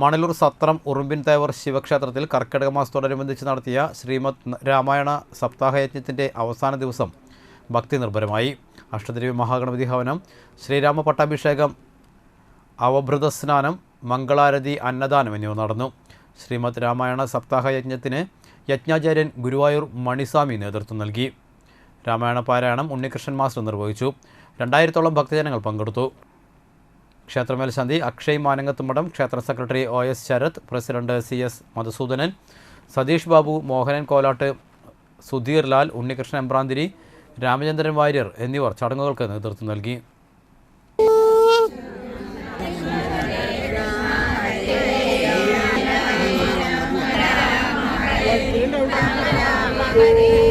മണലൂർ സത്രം ഉറുമ്പിൻ തേവർ ശിവക്ഷേത്രത്തിൽ കർക്കിടക മാസത്തോടനുബന്ധിച്ച് നടത്തിയ ശ്രീമദ് രാമായണ സപ്താഹയജ്ഞത്തിന്റെ അവസാന ദിവസം ഭക്തി നിർഭരമായി. അഷ്ടദ്രവ്യ മഹാഗണപതി ഹവനം ശ്രീരാമ പട്ടാഭിഷേകം അവഭൃത സ്നാനം മംഗളാരതി അന്നദാനം എന്നിവ നടന്നു. ശ്രീമദ് രാമായണ സപ്താഹയജ്ഞത്തിന് യജ്ഞാചാര്യൻ ഗുരുവായൂർ മണിസ്വാമി നേതൃത്വം നൽകി. രാമായണ പാരായണം ഉണ്ണികൃഷ്ണൻ മാസ്റ്റർ നിർവഹിച്ചു. രണ്ടായിരത്തോളം ഭക്തജനങ്ങൾ പങ്കെടുത്തു. ക്ഷേത്രമേൽശാന്തി അക്ഷയ് മാനങ്ങത്തുമഠം ക്ഷേത്ര secretary O S Sarath president C S Madhusoodanan Satheesh Babu Mohanan Kolatt Sudheer Lal Unnikrishnan Embranthiri Ramachandran Warrier എന്നിവർ ചടങ്ങുകൾക്ക് നേതൃത്വം നൽകി Thank you.